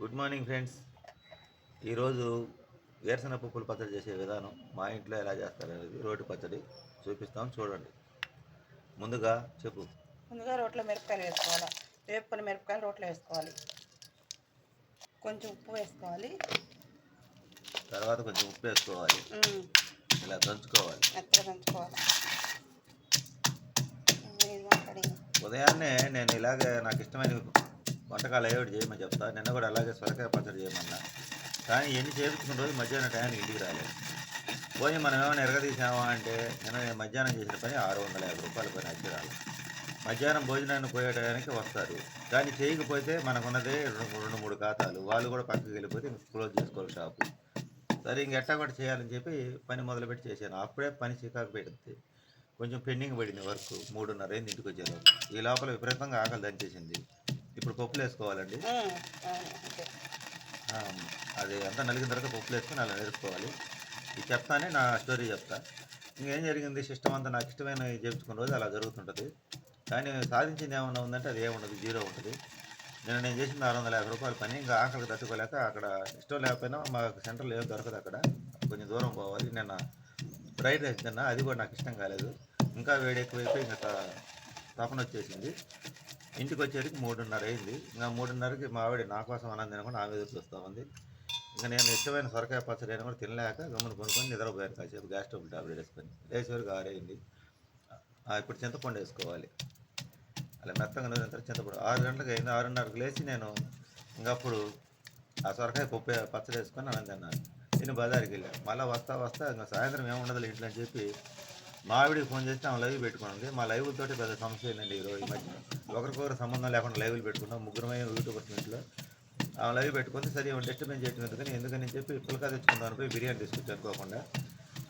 Good morning friends. ఈరోజు వేరుశనగ పప్పుల పచ్చడి చేసే విధానం మా ఇంట్లో ఎలా చేస్తారు అనేది రోటి పచ్చడి చూపిస్తాం చూడండి. ముందుగా చెప్పు. ముందుగా రోట్లో మిరపకాయలు వేసుకోవాలి. వేపుకొని మిరపకాయలు రోట్లో వేసుకోవాలి. కొంచెం ఉప్పు వేసుకోవాలి. తర్వాత కొంచెం ఉప్పు వేసుకోవాలి. ఇలా దంచుకోవాలి. దంచుకోవాలి. ఉదయాన్నే నేను ఇలాగే నాకు ఇష్టమైన వంటకాలు ఏమిటి చేయమని చెప్తా. నిన్న కూడా అలాగే సొరకాయ పచ్చడి చేయమన్నా. కానీ ఎన్ని చేపించుకున్న రోజు మధ్యాహ్నం టైంకి ఇంటికి రాలేదు. పోయి మనం ఏమైనా ఎరగదీసామా అంటే నిన్న నేను మధ్యాహ్నం చేసిన పని ఆరు వందల యాభై రూపాయల పని అక్షరాలు మధ్యాహ్నం భోజనాన్ని పోయే టయానికి వస్తారు. కానీ చేయకపోతే మనకున్నదే రెండు రెండు మూడు ఖాతాలు. వాళ్ళు కూడా పక్కకి వెళ్ళిపోతే ఇంక క్లోజ్ చేసుకోవాలి షాపు. సరే ఇంక ఎట్టా కూడా చేయాలని చెప్పి పని మొదలుపెట్టి చేశాను. అప్పుడే పని చికాకు పెడుతుంది కొంచెం పెండింగ్ పడింది వర్క్. మూడున్నర అయింది ఇంటికి వచ్చేలో ఈ లోపల విపరీతంగా ఆకలి దంచేసింది. ఇప్పుడు పప్పులు వేసుకోవాలండి. అది అంతా నలిగిన తర్వాత పప్పులు వేసుకొని అలా నేర్చుకోవాలి ఇది చెప్తానే నా స్టోరీ చెప్తా. ఇంకేం జరిగింది? సిస్టమ్ అంతా నాకు ఇష్టమైన చేయించుకున్న రోజు అలా జరుగుతుంటుంది. కానీ సాధించింది ఏమన్నా ఉందంటే అది ఏముండదు జీరో ఉంటుంది. నేను నేను చేసింది ఆరు వందల యాభై రూపాయల పని. ఇంకా ఆకలికి తట్టుకోలేక అక్కడ ఇష్టం లేకపోయినా మా సెంటర్లో ఏం దొరకదు అక్కడ. కొంచెం దూరం పోవాలి. నేను ఫ్రైడ్ రైస్ తిన్నా. అది కూడా నాకు ఇష్టం కాలేదు. ఇంకా వేడి ఎక్కువైపోయి ఇంకా తపన వచ్చేసింది. ఇంటికి వచ్చేసరికి మూడున్నర అయింది ఇంకా మూడున్నరకి మా ఆవిడ నా కోసం అన్నం తినకుండా ఆమె ఎదురు చూస్తూ ఉంది ఇంకా నేను ఇష్టమైన సొరకాయ పచ్చడి అయినా కూడా తినలేక గమ్మున కొనుక్కొని నిద్రపోయాను కాసేపు. గ్యాస్ స్టవ్ టాబ్లెట్ వేసుకొని లేచేవరకు ఆరేయండి ఇప్పుడు చింతపండు వేసుకోవాలి. అలా మెత్తగా నూనె తర్వాత చింతపండు. ఆరు గంటలకు అయింది. ఆరున్నరకు లేచి నేను ఇంకప్పుడు ఆ సొరకాయ పప్పు పచ్చడి వేసుకొని అన్నం తిన్నాను. నేను బజార్కి వెళ్ళాను మళ్ళీ వస్తా వస్తా ఇంకా సాయంత్రం ఏముండదు ఇంట్లో అని చెప్పి మా ఆవిడకి ఫోన్ చేస్తే ఆమె లైవ్ పెట్టుకున్నది మా లైవ్ తోటి పెద్ద సమస్య ఏంటండి ఈరోజు ఈ మధ్య ఒకరికొకరు సంబంధం లేకుండా లైవ్లు పెట్టుకున్నాం. ముగ్గురమే యూట్యూబర్స్ ఇంట్లో ఆమె లైవ్ పెట్టుకుంటే సరే డిస్టర్బెన్స్ చేసినందుకు ఎందుకని ఎందుకని చెప్పి పుల్కా తెచ్చుకుందాం పోయి బిర్యానీ తీసుకొచ్చి అనుకోకుండా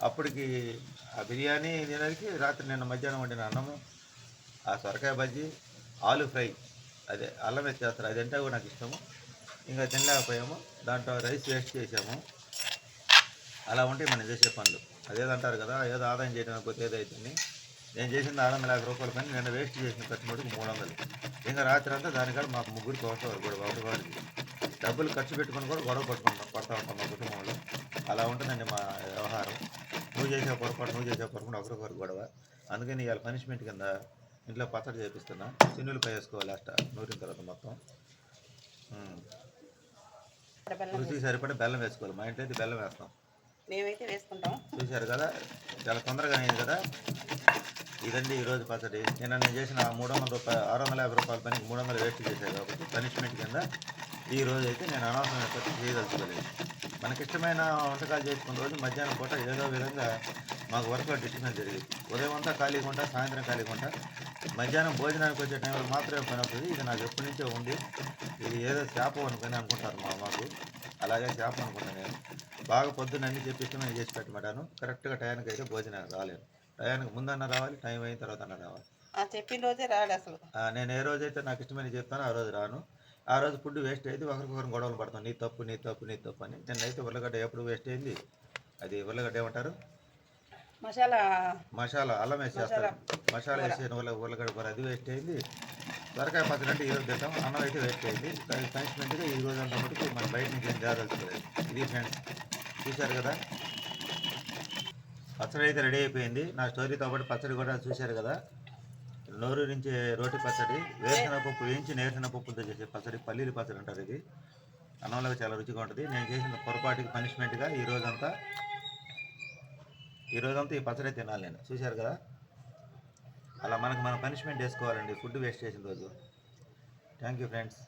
అప్పటికి ఆ బిర్యానీ తినడానికి రాత్రి నిన్న మధ్యాహ్నం వండిన అన్నము ఆ సొరకాయ బజ్జీ ఆలు ఫ్రై అదే అల్లం వేసి చేస్తారు అదంటే కూడా నాకు ఇష్టము. ఇంకా తినలేకపోయాము. దాంట్లో రైస్ వేస్ట్ చేసాము అలా ఉంటాయి మనం చేసే పనులు. అదేదంటారు కదా ఏదో ఆదాయం చేయడం పోతే ఏదైతుంది. నేను చేసింది ఆరు వందల యాభై రూపాయల పని నేను వేస్ట్ చేసిన ఖర్చు మటుకు మూడు వందలు ఇంకా రాత్రి అంతా దానికాడ మాకు ముగ్గురికి ఒకటి కూడా ఒకటి వారికి డబ్బులు ఖర్చు పెట్టుకొని కూడా గొడవ పట్టుకుంటాం పడతా ఉంటాం మా కుటుంబంలో. అలా ఉంటుందండి మా వ్యవహారం. నువ్వు చేసే పొరపాటు నువ్వు చేసే పొరపాటు ఒకరికొకరు గొడవ. అందుకని ఇవాళ పనిష్మెంట్ కింద ఇంట్లో పచ్చడి చేపిస్తున్నా. చిన్నులపై వేసుకోవాలి లాస్ట్ నూరిన తర్వాత మొత్తం. రుచికి సరిపడే బెల్లం వేసుకోవాలి. మా ఇంట్లో అయితే బెల్లం వేస్తాం. మేమైతే వేసుకుంటాం. చూశారు కదా? చాలా తొందరగా అయింది కదా? ఇదండి ఈరోజు పచ్చడి. నిన్న నేను చేసిన మూడు వందల రూపాయలు ఆరు వందల యాభై రూపాయల పనికి మూడు వందలు వేస్ట్ చేశాను కాబట్టి పనిష్మెంట్ కింద ఈ రోజు అయితే నేను అనవసరమైన పని చేయదలుచుకోలేదు. మనకి ఇష్టమైన వంటకాలు చేసుకున్న రోజు మధ్యాహ్నం పూట ఏదో విధంగా మాకు వర్క్లో డిస్టర్బెన్స్ జరిగింది. ఉదయం అంతా ఖాళీగా ఉంటా సాయంత్రం ఖాళీగా ఉంటా. మధ్యాహ్నం భోజనానికి వచ్చే టైంలో మాత్రమే పని అవుతుంది. ఇది నాకు ఎప్పటి నుంచో ఉంది. ఇది ఏదో శాపం అనుకుని అనుకుంటారు మా మాకు. అలాగే శాపం అనుకుంటాను నేను. బాగా పొద్దున్న అన్ని చెప్పిస్తే నేను చేసి పెట్టమంటాను కరెక్ట్గా టయానికి అయితే భోజనానికి రాలేను టయానికి ముందన్న రావాలి టైం అయిన తర్వాత అన్న రావాలి చెప్పిన రోజే రాడు అసలు. నేను ఏ రోజైతే నాకు ఇష్టమైన చెప్తానో ఆ రోజు రాను. ఆ రోజు ఫుడ్ వేస్ట్ అయితే ఒకరికొకరు గొడవలు పడతాం. నీ తప్పు నీ తప్పు నీ తప్పు అని. నిన్నైతే ఉర్లగడ్డ ఎప్పుడు వేస్ట్ అయింది? అది ఉర్లగడ్డ ఏమంటారు? మసాలా. మసాలా అల్లం వేసి చేస్తారు మసాలా వేసి ఉర్ల ఉర్లగడ్డ కూర అది వేస్ట్ అయింది. దొరకాయ పచ్చడి అంటే ఈరోజు తింటాం. అన్నం అయితే వేస్ట్ అయింది పనిష్మెంట్గా ఈ రోజు అంతా మటుకు మన బయట నుంచి ఏం జాగ్రత్తలేదు ఇది ఫ్రెండ్స్ చూశారు కదా? పచ్చడి అయితే రెడీ అయిపోయింది. నా స్టోరీతో పాటు పచ్చడి కూడా చూశారు కదా? నోరు నుంచి రోటి పచ్చడి వేరుశనగ పప్పు వేయించి నేరుశనగ పప్పులతో చేసే పచ్చడి పల్లీలు పచ్చడి అంటారు ఇది. అన్నంలో చాలా రుచిగా ఉంటుంది. నేను చేసిన పొరపాటుకి పనిష్మెంట్గా ఈ రోజంతా ఈ రోజంతా ఈ పచ్చడి తినాలి నేను. చూశారు కదా? అలా మనకు మనం పనిష్మెంట్ వేసుకోవాలండి ఫుడ్ వేస్ట్ చేసిన రోజు. Thank you friends.